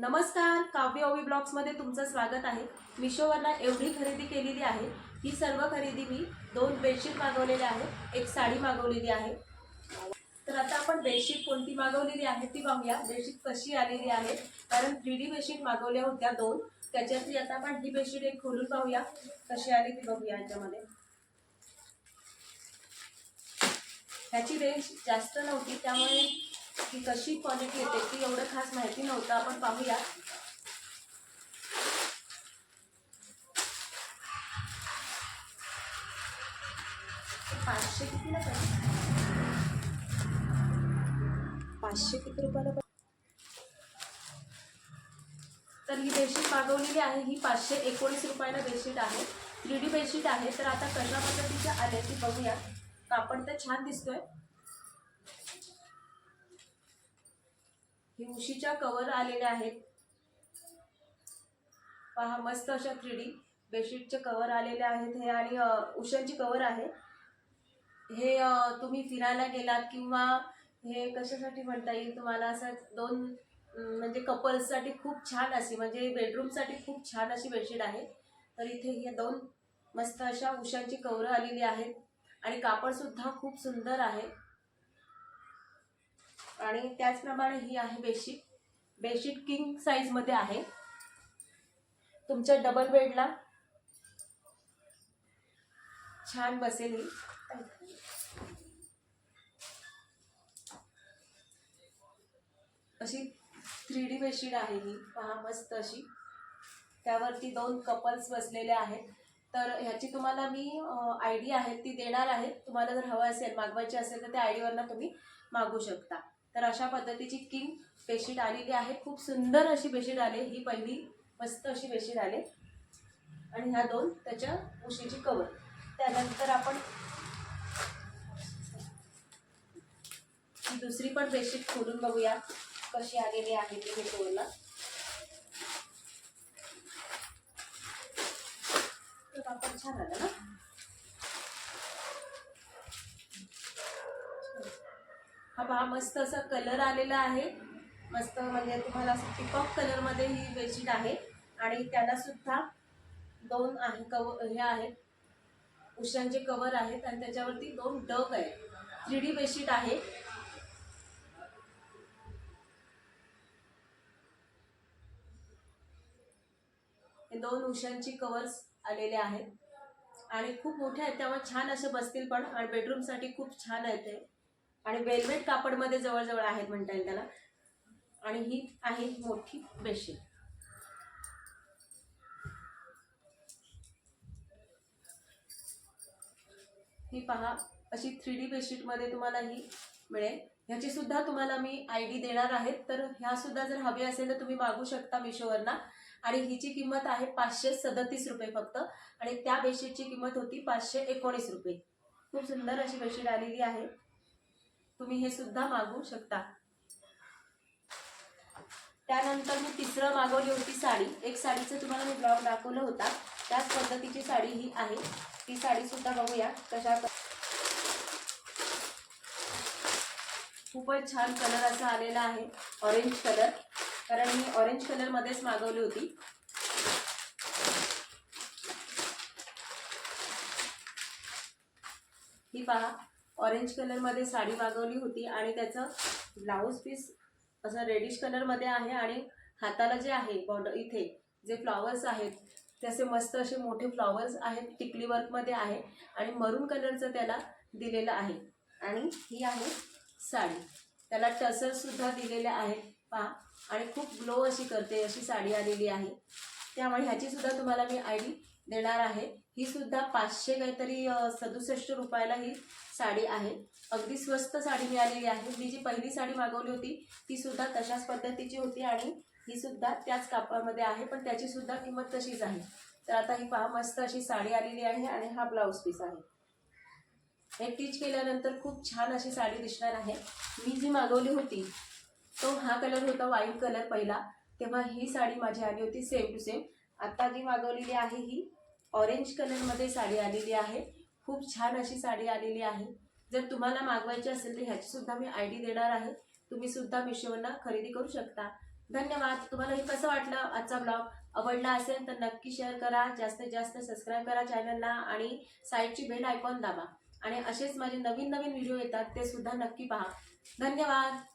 नमस्कार काव्य ओवी ब्लॉग्समध्ये तुमचं स्वागत आहे. मिशोवरनं एवढी खरेदी केलेली आहे. ही सर्व खरेदी मी दोन बेडशीट मागवलेल्या आहेत. एक साडी मागवलेली आहे. तर आता आपण बेडशीट कोणती मागवलेली आहे ती पाहूया. बेडशीट कशी आलेली आहे? कारण थ्री डी बेडशीट मागवल्या होत्या दोन. त्याच्यातली आता आपण ही बेडशीट एक खोलून पाहूया. कशी आली ती बघूया याच्यामध्ये. ह्याची रेंज जास्त नव्हती त्यामुळे ती कशी क्वालिटी येते ती एवढं नव्हतं. आपण पाहूया. पाचशे कितीला पडली पाचशे किती रुपयाला तर ही बेडशीट मागवलेली आहे. ही पाचशे एकोणीस रुपयाला बेडशीट आहे. थ्री डी बेडशीट आहे. तर आता कशा पद्धतीच्या आल्या ती बघूया कापड तर छान दिसतोय. ही उशीच्या कवर आलेल्या आहेत. पहा मस्त अशा थ्री डी बेडशीटचे कवर आलेले आहेत. हे आणि उशांची कवर आहे. हे तुम्ही फिरायला गेलात किंवा हे कशासाठी म्हणता येईल तुम्हाला? असं दोन म्हणजे कपल्ससाठी खूप छान अशी म्हणजे बेडरूमसाठी खूप छान अशी बेडशीट आहे. तर इथे हे दोन मस्त अशा उशांची कवरं आलेली आहेत. आणि कापडसुद्धा खूप सुंदर आहे. आणि त्याचप्रमाणे ही आहे बेडशीट बेडशीट किंग साईजमध्ये आहे. तुमच्या डबल बेडला छान बसेल ही. अशी थ्री डी बेडशीट आहे ही. पहा मस्त अशी. त्यावरती दोन कपल्स बसलेले आहेत. तर ह्याची तुम्हाला मी आय डी आहे ती देणार आहे. तुम्हाला जर हवं असेल मागवायची असेल तर त्या आय डीवरनं तुम्ही मागू शकता. तर अशा पद्धतीची किंग बेडशीट आलेली आहे. खूप सुंदर अशी बेडशीट आली. ही पहिली मस्त अशी बेडशीट आले. आणि ह्या दोन त्याच्या उशीची कवर त्यानंतर आपण दुसरी पण बेडशीट खोलून बघूया कशी आलेली आहे ती हे तोडला तर छान आलं ना? हा पहा मस्त असा कलर आलेला आहे. मस्त म्हणजे तुम्हाला असं पिकॉक कलरमध्ये ही बेडशीट आहे. आणि त्याला सुद्धा दोन आहे कव हे आहेत. उशांचे कवर आहेत आणि त्याच्यावरती दोन डग आहेत. थ्री डी बेडशीट आहे. हे दोन उशांची कवर्स आलेले आहेत. आणि खूप मोठे आहेत त्यामुळे छान असे बसतील पण. आणि बेडरूमसाठी खूप छान आहेत ते. आणि वेलवेट कापडमध्ये जवळजवळ आहेत म्हणता येईल त्याला. आणि ही आहे मोठी बेडशीट ही पहा अशी थ्री डी बेडशीटमध्ये तुम्हाला ही मिळेल. ह्याची सुद्धा तुम्हाला मी आय डी देणार आहे तर ह्या सुद्धा जर हवी असेल तर तुम्ही मागू शकता मिशोवरना. आणि हिची किंमत आहे पाचशे सदतीस रुपये फक्त. आणि त्या बेडशीटची किंमत होती पाचशे एकोणीस रुपये. खूप सुंदर अशी बेडशीट आलेली आहे. तुम्ही हे सुद्धा मागवू शकता. त्यानंतर मी तिसरं मागवली होती साडी. एक साडीचं तुम्हाला मी ब्लॉग दाखवलं होता. त्याच पद्धतीची साडी ही आहे. ती साडी सुद्धा बघूया कशा खूपच छान कलर असा आलेला आहे. ऑरेंज कलर कारण मी ऑरेंज कलरमध्येच मागवली होती. ही पहा. ऑरेंज कलरमध्ये साडी मागवली होती आणि त्याचं ब्लाऊज पीस असं रेडिश कलरमध्ये आहे आणि हाताला जे आहे बॉर्डर इथे जे फ्लॉवर्स आहेत त्याचे मस्त असे मोठे फ्लॉवर्स आहेत टिकली वर्कमध्ये आहे आणि मरून कलरचं त्याला दिलेलं आहे. आणि ही आहे साडी. त्याला टसरसुद्धा दिलेल्या आहेत पहा. आणि खूप ग्लो अशी करते अशी साडी आलेली आहे. त्यामुळे ह्याचीसुद्धा तुम्हाला मी आय डी देणार आहे. ही सुद्धा पाचशे काहीतरी सदुसष्ट रुपयाला ही साडी आहे. अगदी स्वस्त साडी मिळालेली आहे. मी जी पहिली साडी मागवली होती ती सुद्धा तशाच पद्धतीची होती आणि ही सुद्धा त्याच कापडामध्ये आहे पण त्याची सुद्धा किंमत तशीच आहे. तर आता ही पहा मस्त अशी साडी आलेली आहे आणि हा ब्लाऊज पीस आहे. हे टीच केल्यानंतर खूप छान अशी साडी दिसणार आहे. मी जी मागवली होती तो हा कलर होता वाईट कलर पहिला. तेव्हा ही साडी माझी आली होती सेम टू सेम. आता जी मागवलेली आहे ही ऑरेंज कलरमध्ये साडी आलेली आहे. खूप छान अशी साडी आलेली आहे. जर तुम्हाला मागवायची असेल तर ह्याचीसुद्धा मी आय डी देणार आहे. तुम्ही सुद्धा मिशोवरनं खरेदी करू शकता. धन्यवाद. तुम्हाला हे कसं वाटलं? आजचा ब्लॉग आवडला असेल तर नक्की शेअर करा. जास्तीत जास्त सबस्क्राईब करा चॅनलला आणि साईडची बेल आयकॉन दाबा. आणि असेच माझे नवीन नवीन व्हिडिओ येतात ते सुद्धा नक्की पहा. धन्यवाद.